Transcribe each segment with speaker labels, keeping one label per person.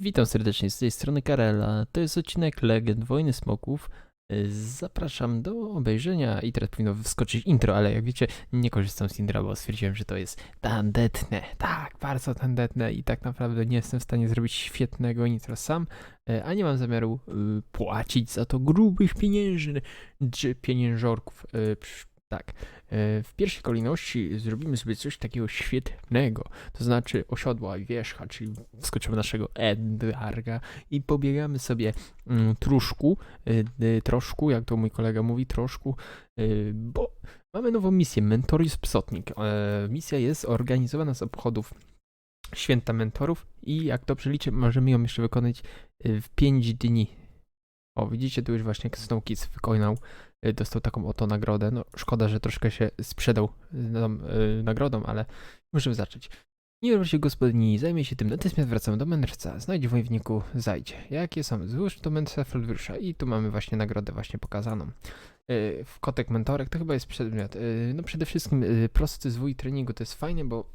Speaker 1: Witam serdecznie z tej strony Karela. To jest odcinek Legend Wojny Smoków. Y, Zapraszam do obejrzenia i teraz powinno wskoczyć intro, ale jak wiecie, nie korzystam z intro, bo stwierdziłem, że to jest tandetne. Tak, bardzo tandetne i tak naprawdę nie jestem w stanie zrobić świetnego intro sam, y, a nie mam zamiaru y, płacić za to grubych pieniężny czy pieniężorków. Tak. Y, W pierwszej kolejności zrobimy sobie coś takiego świetnego. To znaczy osiodła i wierzcha, czyli wskoczymy naszego Edgarga i pobiegamy sobie mm, truszku, y, troszku, jak to mój kolega mówi, troszku, y, bo mamy nową misję, Mentorius Psotnik. E, misja jest organizowana z obchodów Święta Mentorów i jak dobrze liczę, możemy ją jeszcze wykonać w 5 dni. O, widzicie, tu już właśnie Snow Kids wykonał, dostał taką oto nagrodę. No, szkoda, że troszkę się sprzedał y, tą y, nagrodą, ale możemy zacząć. Nie się gospodyni, zajmie się tym. Natychmiast wracamy do mędrca. Znajdź wojowniku, zajdzie. Jakie są? Złóż do mędrca Felwrusza. I tu mamy właśnie nagrodę właśnie pokazaną. Yy, w kotek mentorek to chyba jest przedmiot. Yy, no przede wszystkim yy, prosty zwój treningu to jest fajne, bo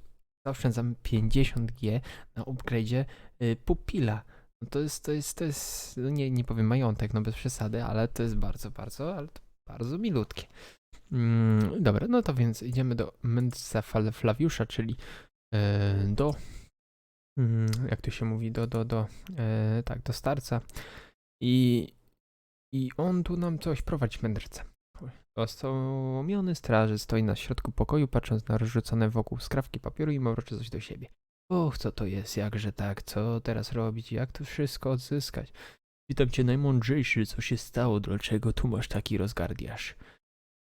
Speaker 1: zaoszczędzam 50G na upgrade'zie yy, pupila. No to jest, to jest, to jest, no nie, nie powiem majątek, no bez przesady, ale to jest bardzo, bardzo, ale to bardzo milutkie. Mm, dobra, no to więc idziemy do mędrca Fal- Flawiusza, czyli e, do, mm, jak to się mówi, do, do, do, e, tak, do starca i, i on tu nam coś prowadzi, mędrca. Ostomiony straży stoi na środku pokoju, patrząc na rozrzucone wokół skrawki papieru i mawroczy coś do siebie. Och, co to jest, jakże tak, co teraz robić, jak to wszystko odzyskać? Witam cię najmądrzejszy, co się stało, dlaczego tu masz taki rozgardiasz?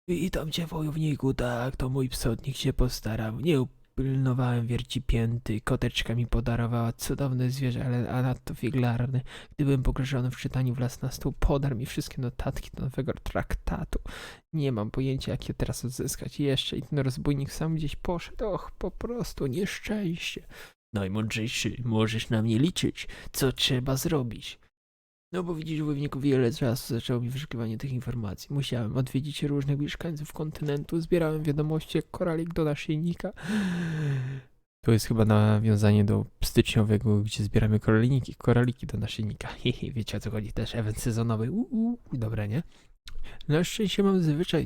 Speaker 1: Witam cię, wojowniku, tak, to mój psotnik się postarał. Nie upilnowałem wierci pięty, koteczka mi podarowała cudowne zwierzę, ale a nadto figlarny. Gdybym pogrzeszony w czytaniu wlazł na stół, podarł mi wszystkie notatki do nowego traktatu. Nie mam pojęcia, jak je teraz odzyskać. Jeszcze i ten rozbójnik sam gdzieś poszedł. Och, po prostu nieszczęście. Najmądrzejszy, możesz na mnie liczyć. Co trzeba zrobić? No bo widzisz, wojowniku, wiele czasu zaczęło mi wyszukiwanie tych informacji. Musiałem odwiedzić różnych mieszkańców kontynentu, zbierałem wiadomości jak koralik do naszyjnika. To jest chyba nawiązanie do styczniowego, gdzie zbieramy koraliki, koraliki do naszyjnika. Hehe, wiecie o co chodzi, też event sezonowy. Uuu, dobre, nie? Na szczęście mam zwyczaj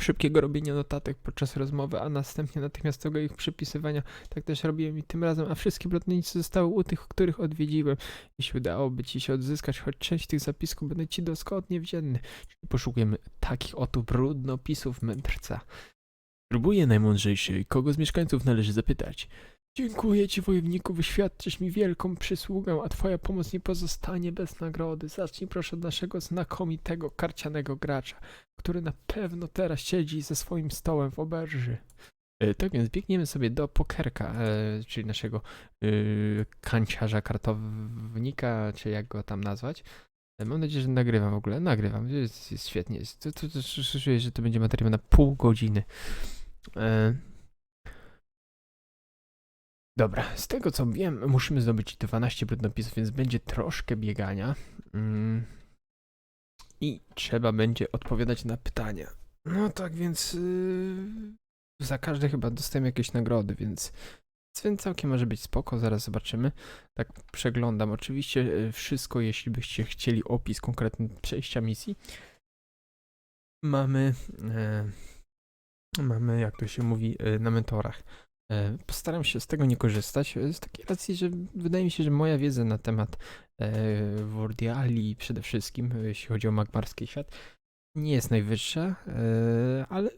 Speaker 1: szybkiego robienia notatek podczas rozmowy, a następnie natychmiastowego ich przypisywania. Tak też robiłem i tym razem, a wszystkie blotnicy zostały u tych, których odwiedziłem. Jeśli udałoby ci się odzyskać choć część tych zapisków, będę ci doskonnie wdzięczny. Czyli poszukujemy takich oto brudnopisów mędrca. Próbuję najmądrzejszy. Kogo z mieszkańców należy zapytać? Dziękuję ci, wojowniku, wyświadczysz mi wielką przysługę, a twoja pomoc nie pozostanie bez nagrody. Zacznij proszę od naszego znakomitego, karcianego gracza, który na pewno teraz siedzi ze swoim stołem w oberży. E, tak więc biegniemy sobie do pokerka, e, czyli naszego e, kanciarza, kartownika, czy jak go tam nazwać. E, Mam nadzieję, że nagrywam w ogóle. Nagrywam, jest, jest świetnie. Czuję, że to będzie materiał na pół godziny. Dobra, z tego co wiem, musimy zdobyć 12 brudnopisów, więc będzie troszkę biegania. Mm. I trzeba będzie odpowiadać na pytania. No tak więc yy, za każde chyba dostajemy jakieś nagrody, więc, więc całkiem może być spoko, zaraz zobaczymy. Tak przeglądam oczywiście yy, wszystko, jeśli byście chcieli opis konkretny przejścia misji. Mamy, e, mamy jak to się mówi, e, na mentorach. E, Postaram się z tego nie korzystać, e, z takiej racji, że wydaje mi się, że moja wiedza na temat e, Wordiali przede wszystkim, jeśli chodzi o magmarski świat, nie jest najwyższa, ale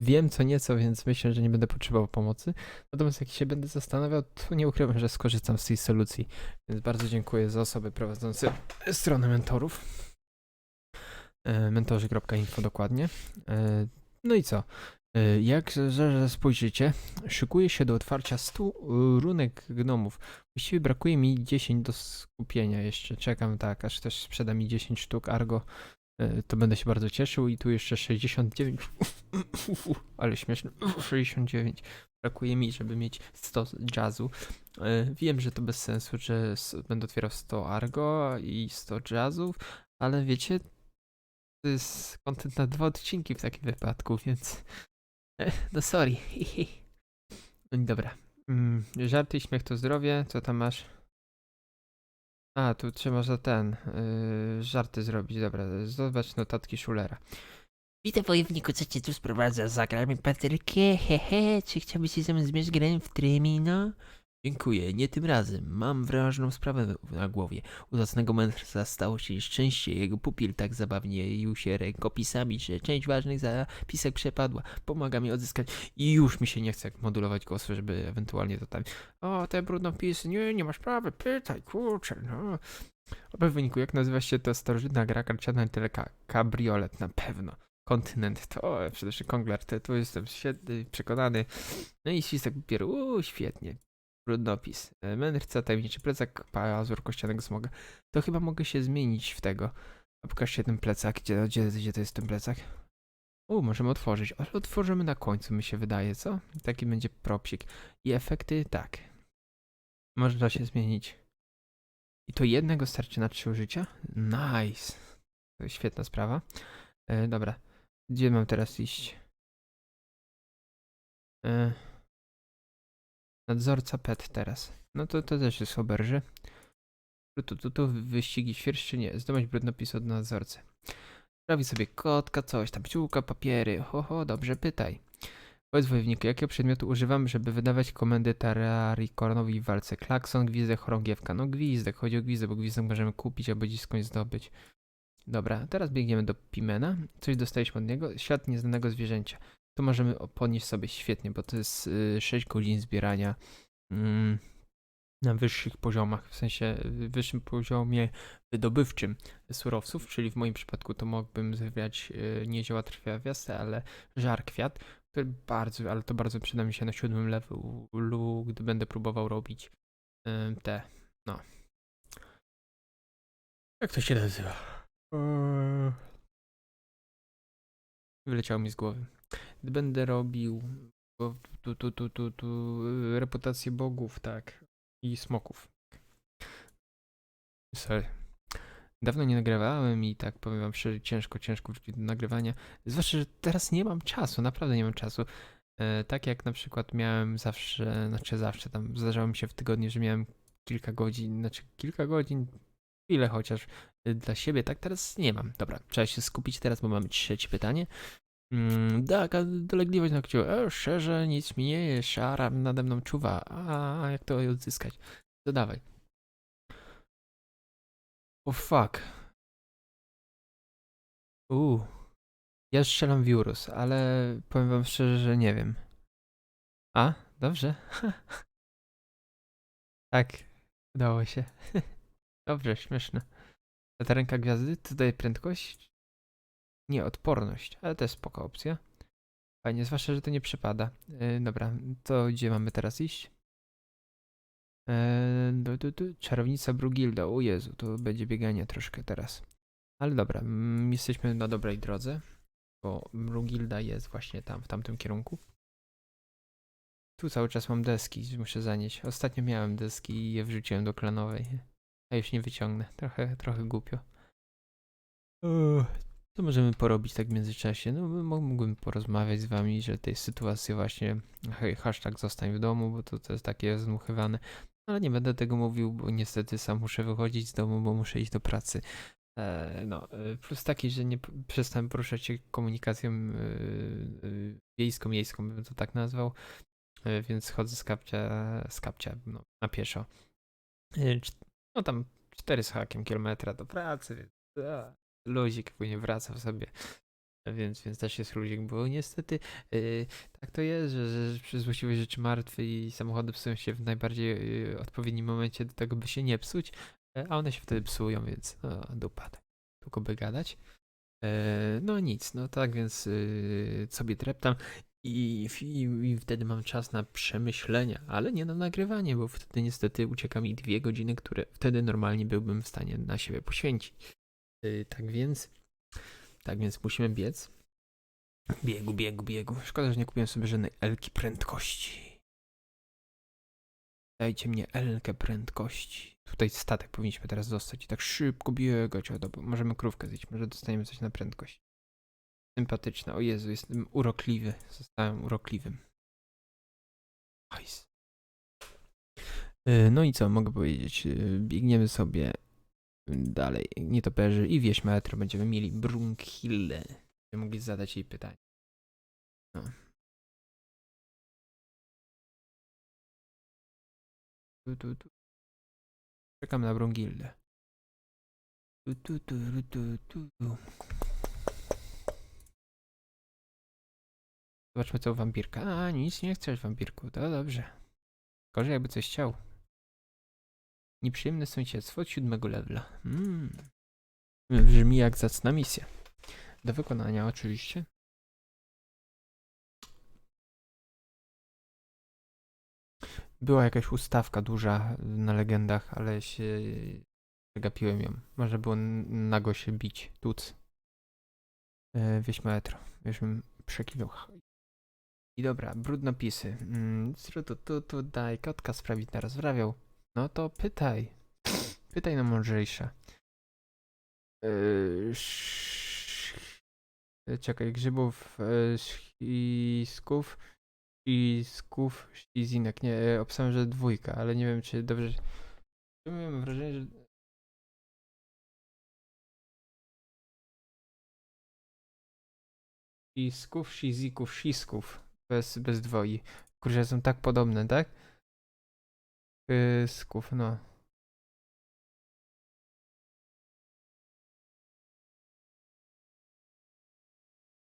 Speaker 1: wiem co nieco, więc myślę, że nie będę potrzebował pomocy. Natomiast jak się będę zastanawiał, to nie ukrywam, że skorzystam z tej solucji. Więc bardzo dziękuję za osoby prowadzące stronę mentorów. Mentorzy.info dokładnie. No i co? E, Jak zaraz spojrzycie, szykuję się do otwarcia 100 y, runek gnomów. Właściwie brakuje mi 10 do skupienia jeszcze. Czekam tak, aż ktoś sprzeda mi 10 sztuk Argo. e, To będę się bardzo cieszył. I tu jeszcze 69. Ale śmieszne. 69. Brakuje mi, żeby mieć 100 jazzu. E, Wiem, że to bez sensu, że będę otwierał 100 Argo i 100 jazzów, ale wiecie, to jest content na dwa odcinki w takim wypadku, więc. No sorry. No Dobra. Mm, Żarty i śmiech to zdrowie. Co tam masz? A, tu trzeba za ten, yy, żarty zrobić, dobra, zobacz notatki Schulera.
Speaker 2: Witam wojowniku, co cię tu sprowadza? Zagramy paterkę, hehe, czy chciałbyś się ze mną zmierzyć grę w trymino?
Speaker 1: Dziękuję, nie tym razem. Mam ważną sprawę na głowie. U zacnego mędrca stało się szczęście. Jego pupil tak zabawnie się rękopisami, że część ważnych zapisek przepadła. Pomaga mi odzyskać i już mi się nie chce modulować głosu, żeby ewentualnie to tam... O, te brudnopisy, nie, nie masz prawa, pytaj, kurczę, no. O wyniku, jak nazywa się to starożytna gra karciana teleka? Kabriolet, na pewno. Kontynent, to o, przede wszystkim Kongler, to, jestem świetny, przekonany. No i świstek papieru, uuu, świetnie. Brudnopis. E, Mędrca, tajemniczy plecak, pazur kościanego smoga. To chyba mogę się zmienić w tego. A pokażcie ten plecak. Gdzie, gdzie, gdzie to jest ten plecak? U, możemy otworzyć, ale otworzymy na końcu, mi się wydaje, co? Taki będzie propsik. I efekty, tak. Można się zmienić. I to jednego starczy na trzy użycia? Nice. To świetna sprawa. E, dobra. Gdzie mam teraz iść? E, Nadzorca pet teraz. No to, to też jest oberży. Tu, tu, tu, wyścigi świerszczy nie. Zdobądź brudnopis od nadzorcy. Prawi sobie kotka, coś tam, pciółka, papiery. Ho, ho, dobrze, pytaj. Powiedz wojowniku, jakiego przedmiotu używam, żeby wydawać komendy Tararikornowi w walce? Klakson, gwizdek, chorągiewka. No gwizdek, chodzi o gwizdek, bo gwizdek możemy kupić albo gdzieś skądś zdobyć. Dobra, teraz biegniemy do Pimena. Coś dostaliśmy od niego. Świat nieznanego zwierzęcia. To możemy podnieść sobie świetnie, bo to jest y, 6 godzin zbierania mm, na wyższych poziomach, w sensie y, wyższym poziomie wydobywczym surowców, czyli w moim przypadku to mógłbym zbierać y, nie zioła trwiawiaste, ale żar kwiat, który bardzo, ale to bardzo przyda mi się na siódmym levelu, gdy będę próbował robić y, te, no. Jak to się nazywa? Eee. Wyleciało mi z głowy. Będę robił tu, tu, tu, tu, tu y, reputację bogów, tak, i smoków. Sorry. Dawno nie nagrywałem i tak powiem wam szczerze, ciężko, ciężko wrócić do nagrywania. Zwłaszcza, że teraz nie mam czasu, naprawdę nie mam czasu. E, tak jak na przykład miałem zawsze, znaczy zawsze tam zdarzało mi się w tygodniu, że miałem kilka godzin, znaczy kilka godzin, ile chociaż y, dla siebie, tak teraz nie mam. Dobra, trzeba się skupić teraz, bo mamy trzecie pytanie. Mm, tak, a dolegliwość na kciuku. E, szczerze, nic mi nie jest, szara nade mną czuwa. A, jak to odzyskać? To dawaj. O fuck. Uuu. Ja strzelam wirus, ale powiem wam szczerze, że nie wiem. A, dobrze. tak, udało się. dobrze, śmieszne. Ta ręka gwiazdy to daje prędkość? Nie, odporność, ale to jest spoko opcja. Fajnie, zwłaszcza, że to nie przypada. Yy, dobra, to gdzie mamy teraz iść? Du, du, du, czarownica Brugilda, o Jezu, to będzie bieganie troszkę teraz. Ale dobra, jesteśmy na dobrej drodze, bo Brugilda jest właśnie tam, w tamtym kierunku. Tu cały czas mam deski, muszę zanieść. Ostatnio miałem deski i je wrzuciłem do klanowej. A już nie wyciągnę, trochę, trochę głupio. Uff, co możemy porobić tak w międzyczasie? No, mógłbym porozmawiać z wami, że tej sytuacji właśnie hej, hashtag zostań w domu, bo to, to jest takie zmuchywane. Ale nie będę tego mówił, bo niestety sam muszę wychodzić z domu, bo muszę iść do pracy. E, no, e, plus taki, że nie przestałem poruszać się komunikacją e, wiejską, miejską, bym to tak nazwał. Więc chodzę z kapcia, z kapcia no, na pieszo. No tam 4 z hakiem kilometra do pracy, więc luzik, później wracam sobie. Więc, więc też jest luzik, bo niestety yy, tak to jest, że, że, że rzeczy martwe i samochody psują się w najbardziej yy, odpowiednim momencie do tego, by się nie psuć, e, a one się wtedy psują, więc no, dupa, tak. Tylko by gadać. E, no nic, no tak więc yy, sobie treptam i, i, i wtedy mam czas na przemyślenia, ale nie na nagrywanie, bo wtedy niestety ucieka mi dwie godziny, które wtedy normalnie byłbym w stanie na siebie poświęcić. Yy, tak więc, tak więc musimy biec. Biegu, biegu, biegu. Szkoda, że nie kupiłem sobie żadnej elki prędkości. Dajcie mnie elkę prędkości. Tutaj statek powinniśmy teraz dostać i tak szybko biegać. O, dobra, możemy krówkę zjeść, może dostaniemy coś na prędkość. Sympatyczne. O Jezu, jestem urokliwy. Zostałem urokliwym. Nice. Yy, No i co mogę powiedzieć? Yy, Biegniemy sobie dalej, nietoperzy i wieś metro. Będziemy mieli Brunkhilde. Będziemy mogli zadać jej pytanie. No. Tu, tu, tu. Czekam na Brunhildę. Tu, tu, tu, tu, tu, tu. Zobaczmy co wampirka. A, nic nie chcesz wampirku, to dobrze. Gorzej jakby coś chciał. Nieprzyjemne sąsiedztwo od siódmego levela. Mm. Brzmi jak zacna misja. Do wykonania oczywiście. Była jakaś ustawka duża na legendach, ale się przegapiłem ją. Może było nago się bić, tuc. E, wieś metro. Przekiwał. I dobra, brudnopisy. Mm, tu, tu, tu, daj, kotka sprawić na rozprawiał. No to pytaj. Pytaj na mądrzejsze. Yy, sz- e, czekaj, grzybów, e, ślisków, ślisków, ślizinek. Nie, e, obstałem, że dwójka, ale nie wiem, czy dobrze. Mam wrażenie, że. Ślisków, ślizików, ślisków. Bez, bez dwoi. Kurczę, są tak podobne, tak? Pysków, no.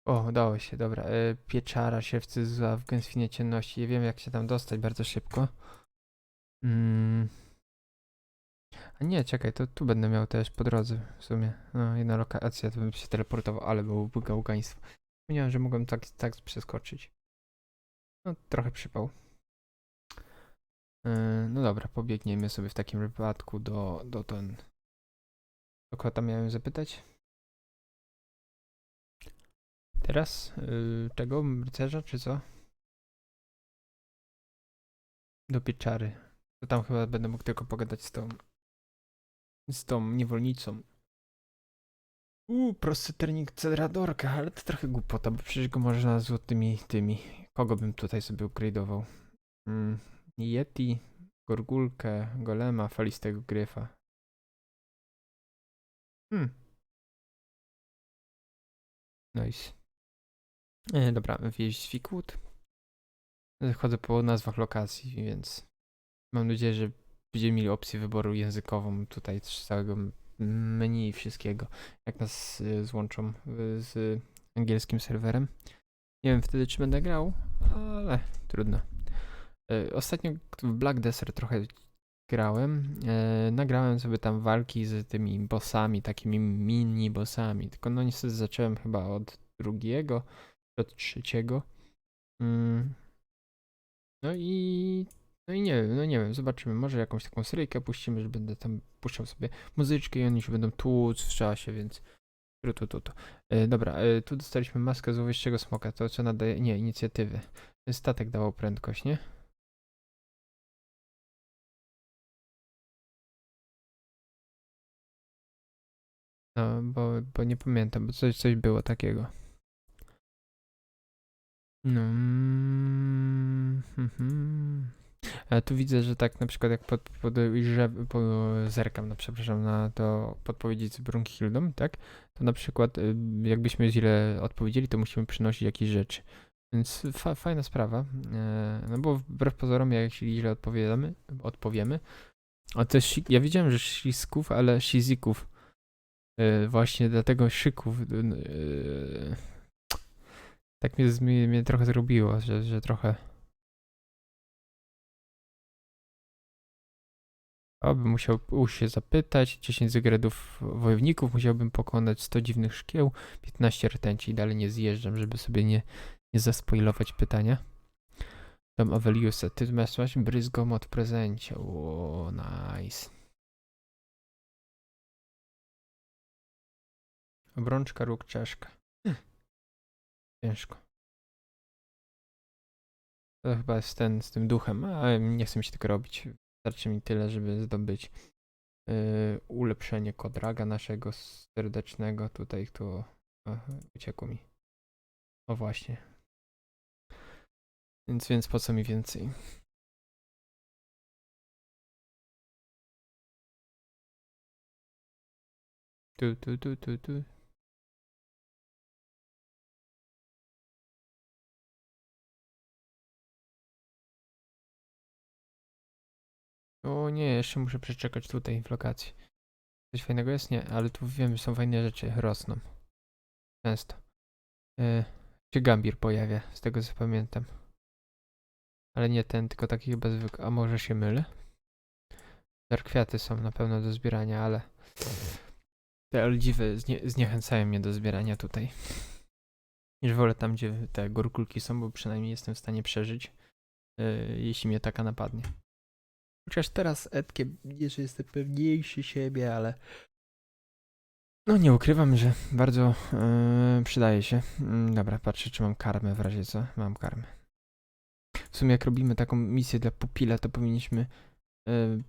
Speaker 1: O, udało się, dobra. E, pieczara, siewcy zła w gęstwinie ciemności. Nie wiem, jak się tam dostać bardzo szybko. Mm. A nie, czekaj, to tu będę miał też po drodze w sumie. No, jedna lokacja, to bym się teleportował, ale byłoby gałgaństwo. Wspomniałem, że mogłem tak, tak przeskoczyć. No, trochę przypał. Yy, No dobra, pobiegniemy sobie w takim wypadku do, do ten... Do kogo tam miałem zapytać? Teraz? Yy, czego? Rycerza, czy co? Do pieczary. To tam chyba będę mógł tylko pogadać z tą... Z tą niewolnicą. Uuu, prosty ternik Cedradorka, ale to trochę głupota, bo przecież go można złotymi tymi. Kogo bym tutaj sobie upgrade'ował? Mm, Yeti, Gorgulkę, Golema, Falistego Gryfa. Hmm. Nice. E, dobra, wieść Wikut. Chodzę po nazwach lokacji, więc mam nadzieję, że będziemy mieli opcję wyboru językową tutaj z całego menu i wszystkiego. Jak nas y, złączą y, z angielskim serwerem. Nie wiem wtedy, czy będę grał, ale trudno. E, Ostatnio w Black Desert trochę grałem. E, nagrałem sobie tam walki z tymi bossami, takimi mini bossami. Tylko no niestety zacząłem chyba od drugiego, od trzeciego. Mm. No i no i nie wiem, no nie wiem, zobaczymy. Może jakąś taką seryjkę puścimy, że będę tam puszczał sobie muzyczkę i oni się będą tłuc w czasie, więc tu, tu, tu, tu. E, dobra, e, tu dostaliśmy maskę złowieszczego smoka, to co nadaje, nie, inicjatywy. Statek dawał prędkość, nie? No, bo, bo nie pamiętam, bo coś, coś było takiego. No. mm, mhm. Tu widzę, że tak na przykład jak pod, podejrzę, po, zerkam, no przepraszam, na to podpowiedzi z Brunhildą, tak? To na przykład y, jakbyśmy źle odpowiedzieli, to musimy przynosić jakieś rzeczy. Więc fa, fajna sprawa. E, no bo wbrew pozorom, jak źle odpowiadamy, odpowiemy, a si- ja wiedziałem, że ślisków, ale shizików. E, właśnie dlatego szyków. e, tak mnie, mnie, mnie trochę zrobiło, że, że trochę. O, bym musiał uś się zapytać, 10 zygredów wojowników, musiałbym pokonać 100 dziwnych szkieł, 15 rtęci i dalej nie zjeżdżam, żeby sobie nie, nie zaspoilować pytania. Dom Aveliusa, ty masz bryzgomot w prezencie, o, nice. Obrączka, róg, czaszka. Hm. Ciężko. To chyba jest ten z tym duchem, ale nie chcę mi się tego robić. Wystarczy mi tyle, żeby zdobyć yy, ulepszenie kodraga naszego serdecznego. Tutaj aha, uciekło mi. O właśnie. Więc, więc po co mi więcej? Tu, tu, tu, tu, tu. O nie, jeszcze muszę przeczekać tutaj w lokacji. Coś fajnego jest? Nie, ale tu wiem, są fajne rzeczy, rosną. Często. E, się gambir pojawia, z tego co pamiętam. Ale nie ten, tylko taki chyba zwykły. A może się mylę? Dar kwiaty są na pewno do zbierania, ale te oldziwe znie zniechęcają mnie do zbierania tutaj. Już wolę tam, gdzie te gorkulki są, bo przynajmniej jestem w stanie przeżyć, e, jeśli mnie taka napadnie. Chociaż teraz Edkiem nie, że jestem pewniejszy siebie, ale no nie ukrywam, że bardzo e, przydaje się. Mm, Dobra, patrzę, czy mam karmę w razie co. Mam karmę. W sumie jak robimy taką misję dla pupila, to powinniśmy e,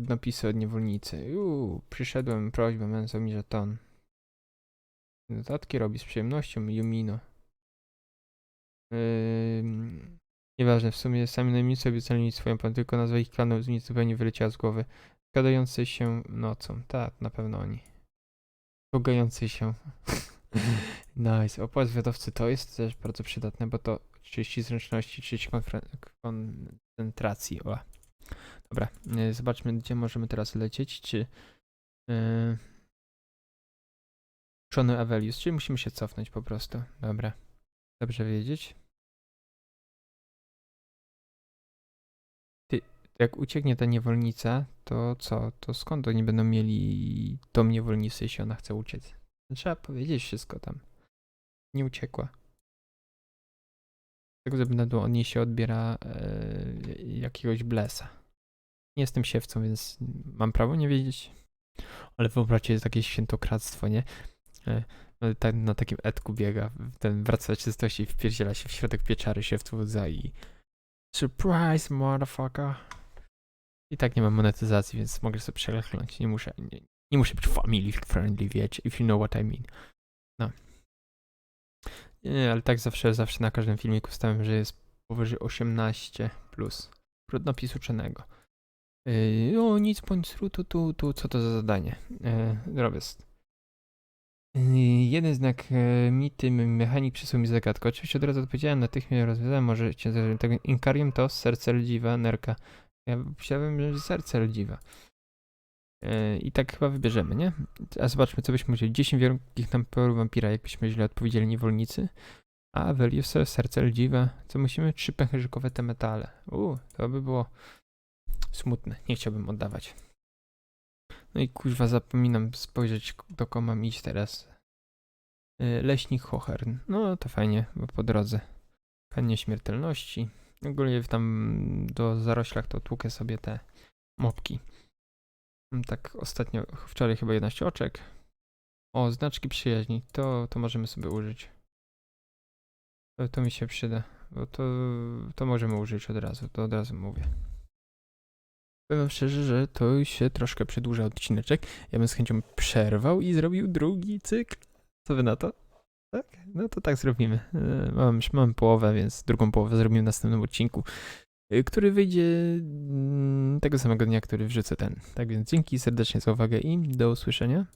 Speaker 1: napisy od niewolnicy. Uuu, przyszedłem, prośbę, męża mi żeton. Notatki robi z przyjemnością, Yumino. Ym, nieważne, w sumie sami najemnicy obiecali mi swoją pan, tylko nazwa ich klanu z mi zupełnie wyleciała z głowy. Gadający się nocą. Tak, na pewno oni. Bogający się. nice. Opłat zwiadowcy to jest też bardzo przydatne, bo to 30 zręczności, 30 konfre- koncentracji. O. Dobra, y, zobaczmy, gdzie możemy teraz lecieć. Czy. Yy, Czony Avelius, czyli musimy się cofnąć po prostu. Dobra. Dobrze wiedzieć. Jak ucieknie ta niewolnica, to co? To skąd oni będą mieli dom niewolnicy, jeśli ona chce uciec? Trzeba powiedzieć wszystko tam. Nie uciekła. Tego względu on jej się odbiera e, jakiegoś blesa. Nie jestem siewcą, więc mam prawo nie wiedzieć. Ale wyobraźcie, jest takie świętokradztwo, nie? E, no, tak, na takim etku biega, ten wraca czystości i wpierdziela się w środek pieczary siewców łza i surprise, motherfucker. I tak nie mam monetyzacji, więc mogę sobie przelechnąć. Nie muszę, nie, nie muszę być family friendly, wiecie, if you know what I mean. No. Nie, nie, ale tak zawsze, zawsze na każdym filmiku stawiam, że jest powyżej 18 plus. Napisu uczonego. Yy, o, nic bądź tu, tu, tu, co to za zadanie? Yy, robię. Yy, jeden znak e, mity, m- mechanik przysłał mi zagadkę. Oczywiście od razu odpowiedziałem, natychmiast rozwiązałem, może cię za- tego Inkarium to serce ldziwa, nerka. Ja myślałem, że serce ldziwa. Yy, I tak chyba wybierzemy, nie? A zobaczmy, co byśmy musieli. 10 wielkich naporów wampira, jakbyśmy źle odpowiedzieli niewolnicy. A Velius serce ldziwe. Co musimy? Trzy pęcherzykowe te metale. U, to by było smutne. Nie chciałbym oddawać. No i kuźwa, zapominam spojrzeć, do kogo mam iść teraz. Yy, Leśnik Hochern. No to fajnie, bo po drodze. Pen nieśmiertelności. Ogólnie tam do zaroślach to tłukę sobie te mopki. Mm, Tak ostatnio, wczoraj chyba 11 oczek. O, znaczki przyjaźni. To, to możemy sobie użyć. To, to mi się przyda. Bo to, to możemy użyć od razu. To od razu mówię. Powiem szczerze, że to się troszkę przedłuża odcineczek. Ja bym z chęcią przerwał i zrobił drugi cykl. Co wy na to? Tak? No to tak zrobimy. E, Mam, mam połowę, więc drugą połowę zrobimy w następnym odcinku, e, który wyjdzie mm, tego samego dnia, który wrzucę ten. Tak więc dzięki serdecznie za uwagę i do usłyszenia.